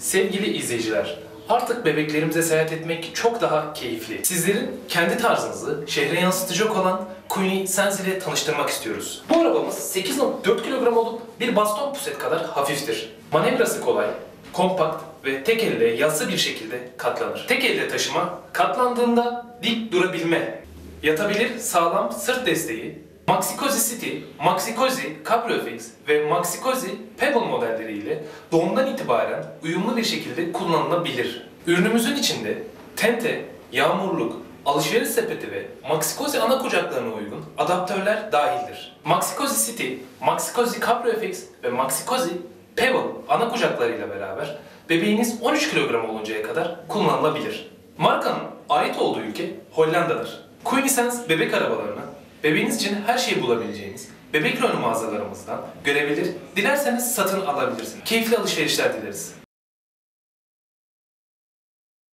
Sevgili izleyiciler, artık bebeklerimize seyahat etmek çok daha keyifli. Sizlerin kendi tarzınızı şehre yansıtacak olan Queenie Sense ile tanıştırmak istiyoruz. Bu arabamız 8.4 kilogram olup bir baston puset kadar hafiftir. Manevrası kolay, kompakt ve tek elle yassı bir şekilde katlanır. Tek elle taşıma, katlandığında dik durabilme, yatabilir sağlam sırt desteği, Maxi-Cosi City, Maxi-Cosi Cabrio FX ve Maxi-Cosi Pebble modelleriyle doğumdan itibaren uyumlu bir şekilde kullanılabilir. Ürünümüzün içinde tente, yağmurluk, alışveriş sepeti ve Maxi-Cosi ana kucaklarına uygun adaptörler dahildir. Maxi-Cosi City, Maxi-Cosi Cabrio FX ve Maxi-Cosi Pebble ana kucaklarıyla beraber bebeğiniz 13 kilogram oluncaya kadar kullanılabilir. Markanın ait olduğu ülke Hollanda'dır. Quintessence bebek arabalarını bebeğiniz için her şeyi bulabileceğiniz bebek rönü mağazalarımızdan görebilir, dilerseniz satın alabilirsiniz. Keyifli alışverişler dileriz.